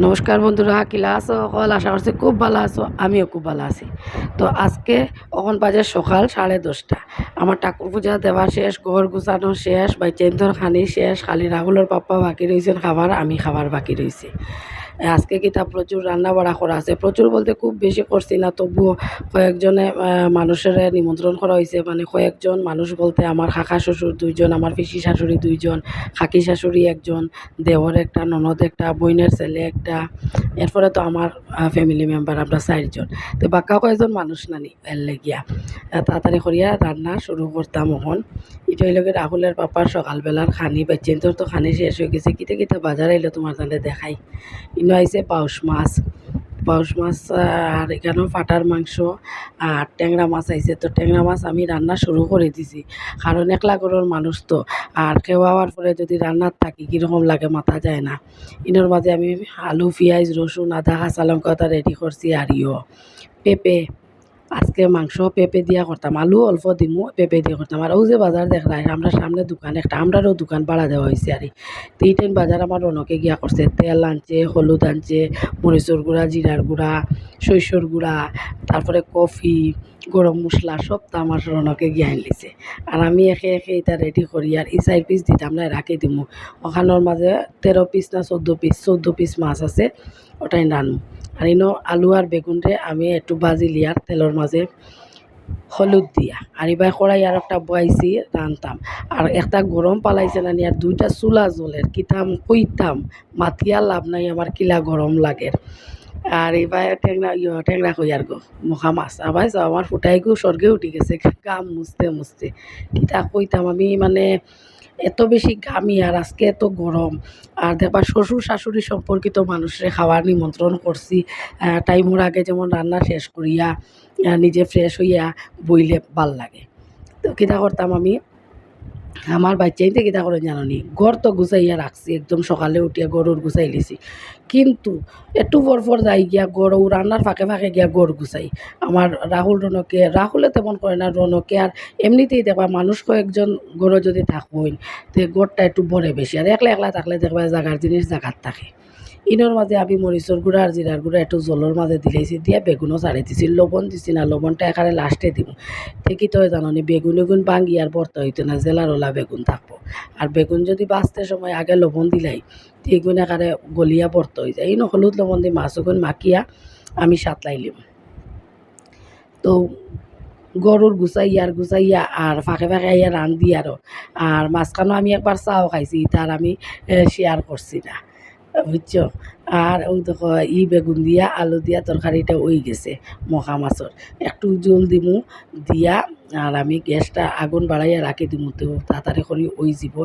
নমস্কার বন্ধুরা, কিলা আছো? অকল আশা করছি খুব ভালো আছো, আমিও খুব ভালো আছি। তো আজকে এখন বাজে সকাল সাড়ে দশটা। আমার ঠাকুর পূজা দেওয়া শেষ, ঘর গুছানো শেষ, বা চেন্দর খানি শেষ, খালি রাহুলের পাপ্পা বাকি রয়েছেন খাবার আমি খাবার বাকি রয়েছে আজকে কিতা প্রচুর রান্না বাড়া করা আছে? প্রচুর বলতে খুব বেশি করছি না, তবুও কয়েকজনে মানুষের নিমন্ত্রণ করা হয়েছে মানে কয়েকজন মানুষ বলতে আমার কাকা শ্বশুর দুইজন, আমার পিসি শাশুড়ি দুইজন, কাকি শাশুড়ি একজন, দেওর একটা, ননদ একটা বইনের ছেলে একটা। এরপরে তো আমার ফ্যামিলি মেম্বার আমরা চারজন। তো বাক্কা কয়েকজন মানুষ নানি এর লেগিয়া। তাড়াতাড়ি করিয়া রান্না শুরু করতাম এখন এটা গিয়ে রাহুলের পাপার সকালবেলার খানি বাচ্চেন তোর তো খানি শেষ হয়ে গেছে। কিতে কিতে বাজার আইলে তোমার তাহলে দেখাই। ইনো আইছে পাউশ মাছ। পাউশ মাছ আর এখানেও ফাটার মাংস আর ট্যাংরা মাছ আইছে। তো ট্যাংরা মাছ আমি রান্না শুরু করে দিছি। কারণ একলা গরুর মানুষ তো। আর খাওয়ার পরে যদি রান্নার থাকি, কীরকম লাগে মাথা যায় না। ইনোর মাঝে আমি আলু, পেঁয়াজ, রসুন, আদা, কাঁচা লঙ্কা রেডি করছি আর ইও। পেঁপে আজকে মাংস পেঁপে দিয়া করতাম, আলু অল্প দিমু, পেঁপে দিয়ে করতাম। আর ও যে বাজার দেখলাই আমরা সামনে দোকান, একটা আমরারও দোকান ভাড়া দেওয়া হয়েছে আর এই বাজার আমার অনেকে গিয়া করছে, তেল আনছে, হলুদ আনছে, মরিচর গুঁড়া, জিরার গুঁড়া শস্যর গুঁড়া, তারপরে কফি গরম মশলা সব তো আমার রনকে গিয়া আনলিছে আর আমি একে একে এটা রেডি করি আর চার পিস দিতাম না রাখি দিমু। ওখানোর মাঝে তেরো পিস না চোদ্দ পিস চোদ্দ পিস মাছ আছে, ওটাই রানু আর ইনো আলু আর বেগুনরে আমি একটু ভাজি লিয়ার তেলের মাঝে হলুদ দিয়া। আর এবার কড়াই আর একটা বয়াইছি রানতাম আর একটা গরম পালাইছে না আর দুইটা চুলা জ্বলের কিতাম, কইতাম মাতিয়া লাভ নাই আমার কিলা গরম লাগে। আর এবার টেংরা ইয়ে ঠেংরা কই আর গো? মখা মাছ। আবার আমার ফুটাই গো, স্বর্গে উঠি গেছে। গাম মুছতে মুছতে। কিতা কইতাম আমি মানে এত বেশি ঘামি আর আজকে এত গরম। আর দেখবা শ্বশুর শাশুড়ি সম্পর্কিত মানুষের খাওয়ার নিমন্ত্রণ করছি। টাইমর আগে যেমন রান্না শেষ করিয়া নিজে ফ্রেশ হইয়া বইলে ভালো লাগে। তো কিতা করতাম আমি আমার বাচ্চাইতে কিতা করে জানি ঘর তো গুছাইয়া রাখছি, একদম সকালে উঠিয়া গরুর গুছাই লিছি। কিন্তু একটু পর পর যাই গিয়া গরু, রান্নার ফাঁকে ফাঁকে গিয়া গড় গুছাই। আমার রাহুল, রনকে, রাহুলে তেমন করে না, রনকে আর এমনিতেই দেখবা মানুষ কয়েকজন গরু যদি থাকবই তো গড়টা একটু বড়ে বেশি। আর একলা একলা থাকলে দেখবা জাগার জিনিস জাগার থাকে। ইনোর মাঝে আমি মরিচর গুঁড়া আর জিরার গুঁড়া একটু জলের মাঝে দিলেছি দিয়ে বেগুনও ছাড়ি দিছি, লবণ দিছি না, লবণটা এখানে লাস্টে দিব দেখি তো জানি বেগুন এগুন ভাঙ্গি আর ভর্তা হইতো না জেলার ওলা বেগুন থাকব। আর বেগুন যদি বাঁচতে সময় আগে লবণ দিলাই এগুন একারে গলিয়া ভর্তা হয়ে যায়। ইনো হলুদ লবণ দিয়ে মাছ ওগুন মাখিয়া আমি সাতলাইলিম তো গরুর গুছাইয়া আর গুছাইয়া আর ফাঁকে ফাঁকে ইয়া রান্ধি আরও আর মাঝখানেও আমি একবার চাও খাইছি তার আমি শেয়ার করছি না। বুঝছ আর ওই দেখো, ই বেগুন দিয়া, আলু দিয়া তরকারিটা ওই গেছে মখা মাছর একটু জল দিমু, দিয়া, আর আমি গ্যাসটা আগুন বাড়াইয়া রাখি দিমু, তো তাড়াতাড়ি করে ওই যাব।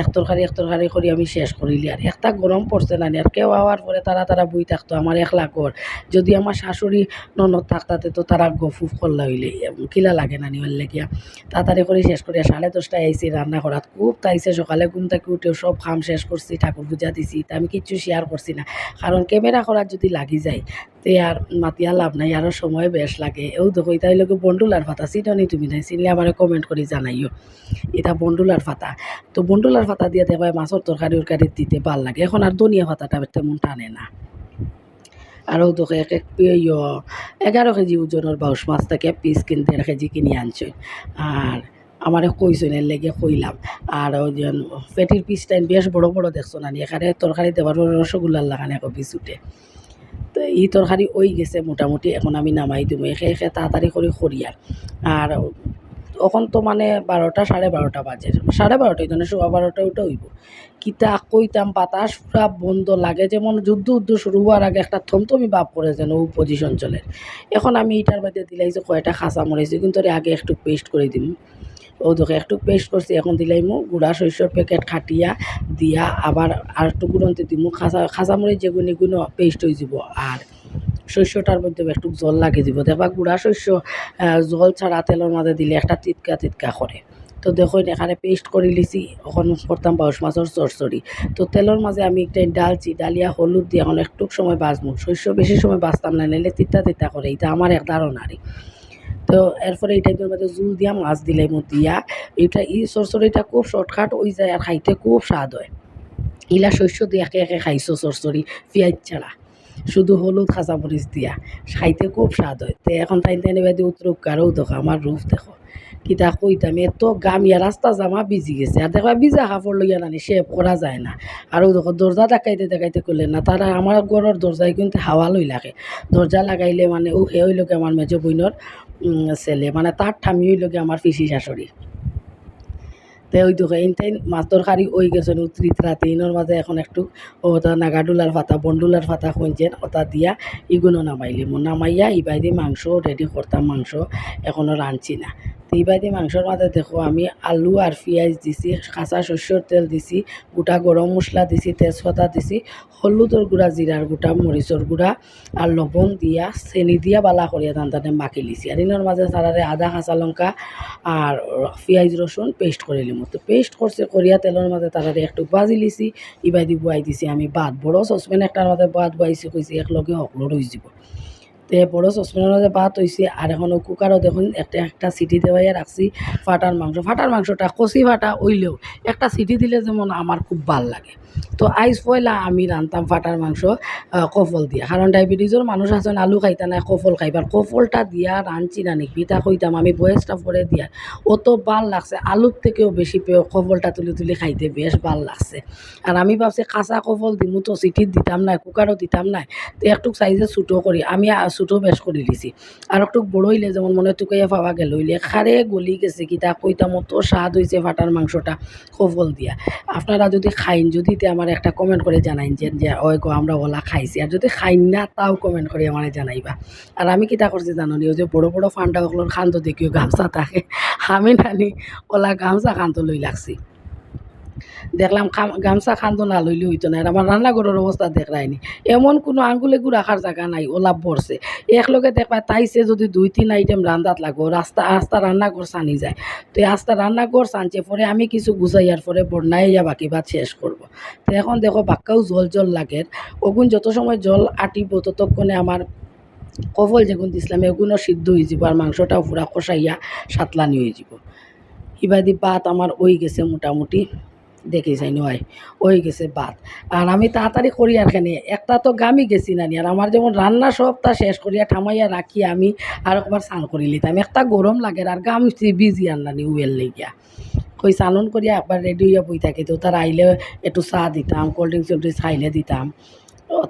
এক তরকারি এক তরকারি করে আমি শেষ করিলি আর একটা গরম পড়ছে না আর কেউ আওয়ার পরে তারা তারা বই থাকতো আমার একলা কর যদি আমার শাশুড়ি, ননদ থাকতাতে তো তারা গফুফ করলা হইলে কিলা লাগে না নিবার লেগিয়া। তাড়াতাড়ি করে শেষ করি সাড়ে দশটায় আইসি রান্না করাত খুব তাইছে, সকালে ঘুম থেকে উঠে সব খাম শেষ করছি ঠাকুর পূজা দিছি, তা আমি কিচ্ছু শেয়ার করছি না। কারণ ক্যামেরা করার যদি লাগি যায়, তে আর মাতিয়া লাভ নাই আরও সময় বেশ লাগে। এও দেখো এটা হইলে বন্ডুলার ফাতা চিনি তুমি নাই চিনলে আমার কমেন্ট করে জানাইও। এটা বন্ডুলার ফাতা তো বন্ডুলার ফাতা দিয়ে দেখো মাছের তরকারি উরকারি দিতে ভালো লাগে। এখন আর ধনিয়া ফাতাটা তেমন টানে না। আরও দেখো, এক এক এগারো কেজি ওজনের বাউস মাছ থেকে পিস কিনতে দেড় কেজি কিনে আনছে আর আমারে কইছেন এর লেগে কইলাম। আর ওই পেটির পিসটা বেশ বড় বড় দেখছ না এখানে তরকারি পর রসগোল্লার লাগানে এক পিস উঠে। তো এই তরকারি ওই গেছে মোটামুটি, এখন আমি নামাই দিব এখে এখে তাড়াতাড়ি করে করিয়ার আর। তখন তো মানে বারোটা, সাড়ে বারোটা বাজে। সাড়ে বারোটাই না সোয়া বারোটা ওটা হইব। কিতা কইতাম, বাতাস পুরা বন্ধ লাগে, যেমন যুদ্ধ উদ্ধ শুরু হওয়ার আগে একটা থমথমি ভাব করে যেন ও পজিশন চলে। এখন আমি এটার মধ্যে দিলাইছি, কয়টা খাঁচা মরেছি, কিন্তু আগে একটু পেস্ট করে দিম। ও দেখো, একটু পেস্ট করছি, এখন দিলাইমু গুঁড়া শস্যর প্যাকেট খাটিয়া দিয়া আবার আর একটু গুঁড়ন্তে দিমু, খাসা, খাসামরিচ যেগুলো এগুলো পেস্ট হয়ে যাব। আর শস্যটার মধ্যে একটু জল লাগে দিব। দেখবা গুঁড়া শস্য জল ছাড়া তেলের মাঝে দিলে একটা তিতকা তিতকা করে। তো দেখো এখানে পেস্ট করে লিছি এখন করতাম বাউশ মাছের চরচড়ি তো তেলের মাঝে আমি একটা ডালছি ডালিয়া, হলুদ দিয়ে এখন একটু সময় বাজবো শস্য বেশি সময় বাঁচতাম না, নাইলে তিতা তিতা করে এটা আমার এক ধারণারই তো এরপরে এই টাইপের মধ্যে জুল দিয়া মাছ দিলে মো দিয়া এটা ই সরসরিটা খুব শর্টকাট ওই যায় আর খাইতে খুব স্বাদ হয়। ইলা শস্য দিয়ে একে একে খাইছো সরসরি পিঁয়াজ ছাড়া। শুধু হলুদ খাঁচা মরিচ দিয়া। খাইতে খুব স্বাদ হয়। তো এখন তাই তাই বাদি উত্তর কারও দেখো আমার রূপ দেখো। কিতা কইতাম এত গাম ইয়া রাস্তা জামা ভিজি গেছে। আর দেখো, ভিজা কাপড় লইয়া নানি শেভ করা যায় না। আর দেখো দরজা দেখাইতে দেখাইতে করলে না তারা আমার ঘরের দরজায় কিন্তু হাওয়া লই লাগে। দরজা লাগাইলে মানে ও সে হইলকে আমার মেজ বইনর ছেলে মানে তার ঠামি হইলকে আমার পিসি শাশুড়ি। তে ওই দেখো এইটাই মাছ তরকারি ওই গেছেন উত্তরিত রাতে ইনোর মাঝে এখন একটু ওটা নাগাডুলার ফাতা বন্ডুলার ফাতা খুঁজছেন ওটা দিয়া ইগুনো নামাইলি। নামাইয়া, ইবাইদি মাংস রেডি করতাম মাংস এখনও রাঁধছি না। তো ইবাইদি মাংসর মাঝে দেখো, আমি আলু আর পেঁয়াজ দিছি, কাঁচা শস্যর তেল দিছি, গোটা গরম মশলা দিছি, তেজপাতা দিছি হলুদর গুঁড়া জিরার গুঁড়া মরিচর গুঁড়া আর লবণ দিয়া, চেনি দিয়া বালা করিয়া তান্তানে মাখি লিছি। আর ইনোর মাঝে তারারে আদা, কাঁচা লঙ্কা আর পেঁয়াজ রসুন পেস্ট করে নিলাম তো পেস্ট করছে করিয়া তেলের মাঝে তারারে একটু বাজি লিছি ইবাই দি বুয়াই দিছি। আমি ভাত বড় সসপেন একটার মাঝে ভাত বয়াইছি কইছি একলগে সকলো রই যাব। তে বড় সসপেনের মধ্যে ভাত হয়েছে আর এখন কুকারও দেখুন একটা একটা সিটি দেওয়াইয়া রাখছি ফাটার মাংস। ফাটার মাংসটা কষি ফাটা হইলেও একটা সিটি দিলে যেমন আমার খুব ভালো লাগে। তো আইস পয়লা আমি রান্তাম ফাটার মাংস কফল দিয়া। কারণ ডায়াবেটিসের মানুষ আছেন আলু খাইতা নাই কফল খাইবার কফলটা দিয়া রাঁধছি না নাকি তা কইতাম আমি বয়সটা পরে দিয়া। অত ভালো লাগছে। আলুর থেকেও বেশি পেয়ে কফলটা তুলি তুলি খাইতে বেশ ভালো লাগছে। আর আমি ভাবছি কাঁচা কফল দিমু, তো চিঠিত দিতাম নাই কুকারও দিতাম নাই। তো একটু সাইজে ছোটো করি আমি ছোটো বেশ করে দিছি। আর একটু বড় হইলে যেমন মনে টুকাইয়া পাওয়া গেল হইলে খারে গলি গেছে কি তা কইতাম অত স্বাদ হয়েছে ফাটার মাংসটা, কফল দিয়া। আপনারা যদি খাইন, যদি তে আমার একটা কমেন্ট করে জানাইন যে ওই গো, আমরা ওলা খাইছি। আর যদি খাই না, তাও কমেন্ট করে আমার জানাইবা। আর আমি কিতা করছি জানো নি ওই যে বড়ো বড়ো ফান্ডা ওগুলোর খান্ত দেখিও গামছা থাকে। আমি নানি ওলা গামছা খান্ত লই লাগছি। দেখলাম গামছা খান্ত না লইলে হইতো না আমার রান্নাঘরের অবস্থা দেখরাইনি এমন কোনো আঙ্গুলে গু রাখার জায়গা নাই, ওলাপ পড়ছে একলগে দেখবা তাইছে যদি দুই, তিন আইটেম রান্দাত লাগো রাস্তা, আস্তা রান্নাঘর সানি যায়। তো আস্তা রান্নাঘর সানছে, পরে আমি কিছু গুছাইয়ার পরে বন্যাইয়া বাকি ভাত শেষ করব। তো এখন দেখো বাক্কাও জল জল লাগে। ওগুন যত সময় জল আটিব, ততক্ষণে আমার কফল যেগুন দিছিলাম এগুলো সিদ্ধ হয়ে যাব আর মাংসটাও পুরা কষাইয়া সাতলানি হয়ে যাব। ইবাদি পাত আমার ওই গেছে মোটামুটি। দেখি চাই নয় ওই গেছে ভাত আর আমি তাড়াতাড়ি করি আর খানি একটা তো গামি গেছি নানি আর আমার যেমন রান্না সবটা শেষ করিয়া ঠামাইয়া রাখি আমি, আর একবার স্নান করি লিতাম। একটা গরম লাগে আর গামছি বিজি আর নানি উয়েল লেগিয়া। কই স্নান করিয়া একবার রেডি হইয়া বই থাকি, তো তার আইলে একটু চা দিতাম কোল্ড ড্রিঙ্কস টোল্ড ড্রিঙ্কস খাইলে দিতাম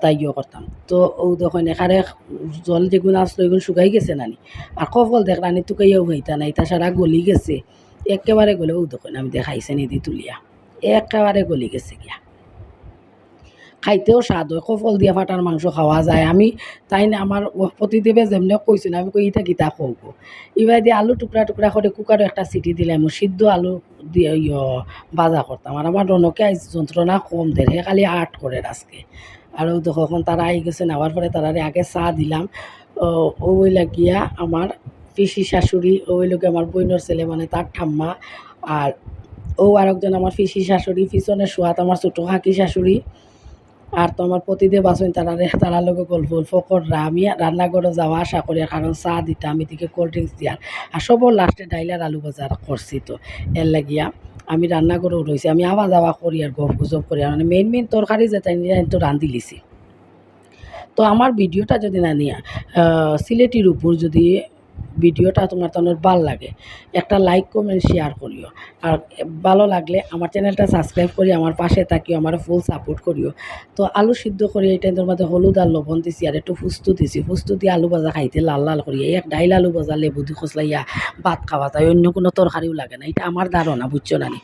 তাই ইয়ে করতাম। তো ও দেখুন এখানে জল যেগুলো আসলো এগুলো শুকাই গেছে নানি আর কফল দেখ রানি তুকাইয়াও হইতা নাই তা সারা গলি গেছে একেবারে গলে ও দেখুন আমি দেখাইছে নিদি তুলিয়া। একেবারে গলি গেছে গিয়া। খাইতেও স্বাদ হয়, কফল দিয়া ফাটার মাংস খাওয়া যায়। আমি তাই না আমার প্রতিদেবে যেমনি কইছিল আমি কই, ইটা গীতা খৌব এবার দিয়ে আলু টুকরা টুকরা করে কুকারও একটা সিটি দিলাম সিদ্ধ আলু দিয়ে ইয় বাজা করতাম আর আমার রনকে যন্ত্রণা কম দেয় খালি আর্ট করে আজকে আর ও দেখো এখন তারা আই গেছে নেওয়ার পরে তারারে আগে চা দিলাম। ওই লাগিয়া আমার পিসি শাশুড়ি ওই লোকে আমার বইনের ছেলে মানে তার ঠাম্মা আর ও আরেকজন আমার পিসি শাশুড়ি, পিছনে শোয়াত আমার ছোটো হাকি শাশুড়ি। আর তো আমার প্রতিদেব আসেন তারা তারা লোক গল্প গল্প কররা। আমি রান্নাঘরে যাওয়া আশা করি, কারণ চা দিতাম এদিকে কোল্ড ড্রিঙ্কস দিয়ার আর সবর লাস্টে ডাইলার আলু বাজার করছি তো। এর লাগিয়া আমি রান্নাঘরেও রয়েছি আমি আওয়া যাওয়া করি আর গপ গুজব করি। আর মানে মেইন মেইন তরকারি যে তাই তো রান্ধি লিছি। তো আমার ভিডিওটা যদি না নিয়া সিলেটির উপর যদি ভিডিওটা তোমার তোমার ভালো লাগে। একটা লাইক কমেন্ট শেয়ার করিও। আর ভালো লাগলে আমার চ্যানেলটা সাবস্ক্রাইব করি আমার পাশে থাকিও, আমার ফুল সাপোর্ট করিও। তো আলু সিদ্ধ করি এই টাইমের মধ্যে হলুদ আর লবণ দিছি আর একটু ফুস্তু দিছি। ফুস্তু দিয়ে আলু ভাজা খাইতে লাল লাল করি এক ডাইল আলু ভাজা, লেবু দি খসলাইয়া ভাত খাওয়া যায়। অন্য কোনো তরকারিও লাগে না। এটা আমার ধারণা, বুঝছ নানি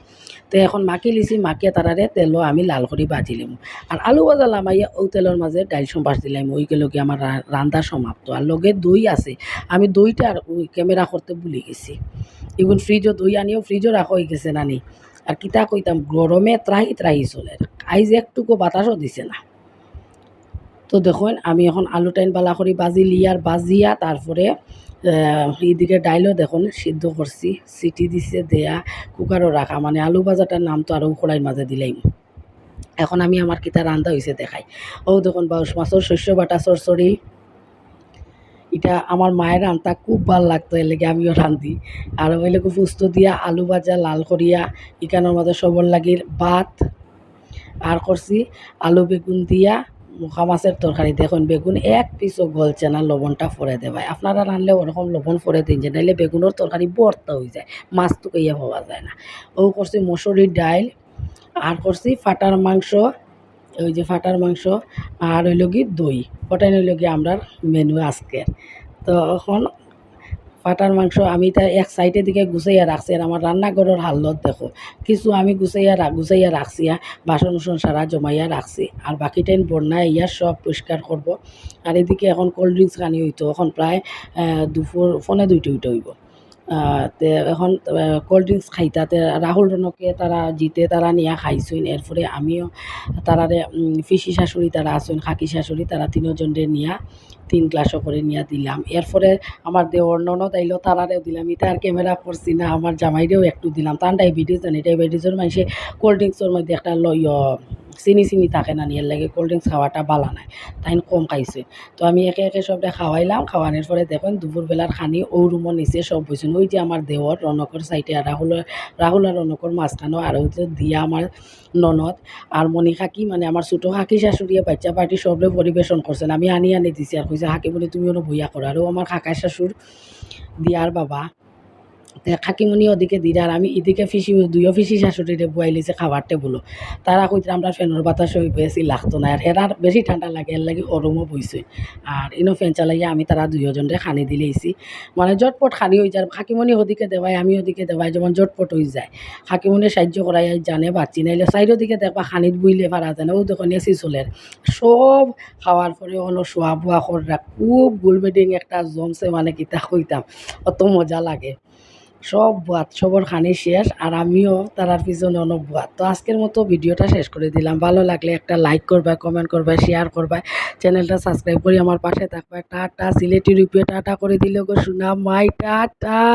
তো এখন মাকি লিছি মাকিয়ে তারারে তেলও আমি লাল করে বাজিলাম আর আলু ভাজা লামাইয়া ও তেলের মাঝে ডাইল সম্বাস দিলাম ওই গেল কি আমার রা- রান্দা সমাপ্ত। আর লগে দই আছে। আমি দইটা আর ওই ক্যামেরা করতে ভুলে গেছি। এখন ফ্রিজও ধুই আনিও ফ্রিজও রাখা হয়ে গেছে নানি। আর কিতা কইতাম গরমে ত্রাহি ত্রাহি চলে। আইজ একটুকু বাতাসও দিছে না। তো দেখুন, আমি এখন আলু টাইন বালা করি বাজি লিয়ার বাজিয়া তারপরে এইদিকে ডাইলও দেখুন সিদ্ধ করছি সিটি দিছে, দেয়া কুকারও রাখা মানে আলু ভাজাটার নাম তো আরও কড়াইয়ের মাঝে দিলাম এখন আমি আমার কিতা রান্দা হয়েছে দেখাই। ও দেখুন বাউস মাছর শস্য বাটা চরচড়ি এটা আমার মায়ের রান্তা খুব ভালো লাগতো, এর লেগে আমিও রান্ধি আর ওই লেগে ফুস্ত দিয়া, আলু ভাজা, লাল করিয়া ইকানোর মাঝে সবর লাগির ভাত। আর করছি আলু বেগুন দিয়া, মুখা মাছের তরকারি দেখুন বেগুন এক পিসও গলছে না, লবণটা ফরে দেবাই আপনারা রানলে ওরকম লবণ ফরে দিন যে, নাইলে বেগুনের তরকারি বর্তা হয়ে যায় মাছ তো কইয়া পাওয়া যায় না। ও করছি মসুরির ডাইল আর করছি ফাটার মাংস ওই যে ফাটার মাংস আর হইল কি দই। ওটাই হইল কি আমরা মেনু আজকের। তো এখন ফাটার মাংস আমি তা এক সাইডের দিকে গুছাইয়া রাখছি আর আমার রান্নাঘরের হালত দেখো, কিছু আমি গুছাইয়া গুছাইয়া রাখছি আর বাসন উসন সারা জমাইয়া রাখছি আর বাকি টাইম বন্যায় ইয়া সব পরিষ্কার করব। আর এদিকে এখন কোল্ড ড্রিঙ্কস খানি হইতো, এখন প্রায় দুপুর, ফোনে দুইটা উইটা হইব। এখন কোল্ড ড্রিঙ্কস খাইতাতে রাহুল রনকে তারা জিতে তারা নিয়া খাইছইন। এরপরে আমিও তারারে পিসি শাশুড়ি তারা আসুন খাকি শাশুড়ি তারা তিনজনরে নিয়া, তিন গ্লাসও করে নিয়া দিলাম। এরপরে আমার দেওর ননদ আইলো তারারেও দিলাম। আর ক্যামেরা করছি না আমার জামাইরেও একটু দিলাম। তার ডায়াবেটিস জানি ডায়াবেটিসের মানুষে কোল্ড ড্রিঙ্কসের মধ্যে একটা লই চিনি চিনি থাকে না নিয়ে লাগে কোল্ড ড্রিঙ্কস খাওয়াটা বালা নাই তাই কম খাইছে। তো আমি একে একে সবটা খাওয়াইলাম খাওয়ানোর পরে দেখুন দুপুরবেলার খানি ও রুমও নিচে সব বইছেন ওই যে আমার দেওর রনকর সাইডে আর রাহুল রাহুল আর রনকর মাঝখানো আর ওই যে দিয়া আমার ননদ আর মণি খাকি মানে আমার ছোটো খাকি শাশুড়িয়ে বাচ্চা পার্টি সবরে পরিবেশন করছেন আমি আনি আনি দিছি আর কইছে খাকি বলে তুমি ওনো ভইয়া করো আরও আমার খাকাই শাশুর দিয়ার বাবা। তে খাকিমণি ওদিকে দিলে আর আমি এদিকে ফিসি, দুইও ফিসি শাশুড়িরে বুয়াই লিছে খাবার টেবুলো তারা কইতে আমরা ফ্যানের বাতাস বেশি লাগতো না। আর হেরার বেশি ঠান্ডা লাগে এর লাগে ওরমও বইছে। আর ইনো ফ্যান চালাইয়া আমি তারা দুইজনরে খানি দিলেইছি মানে জটপট খানি হয়ে যায় খাকিমণি ওদিকে দেওয়াই আমি ওদিকে দেওয়াই যেমন জটপট হয়ে যায়। খাকিমণি সাহায্য করাই জানে বাচ্চি নাইলে সাইডের দিকে দেখবা খানিত বুইলে পারা যায় না ও দেখুন এসি চলের সব খাওয়ার পরে অনো শোয়া বোয়া কররা খুব গুল বেডিং একটা জমছে মানে কিতা কইতাম, অত মজা লাগে। সব বাদ, সবর খানি শেষ আর আমিও তারার পিছনে অনেক বাদ। তো আজকের মতো ভিডিওটা শেষ করে দিলাম। ভালো লাগলে একটা লাইক করবা কমেন্ট করবা শেয়ার করবা। চ্যানেলটা সাবস্ক্রাইব করে আমার পাশে থাকবা। টাটা, সিলেটি রুপিয়ে টাটা করে দিলে গো শোনা মাই টাটা।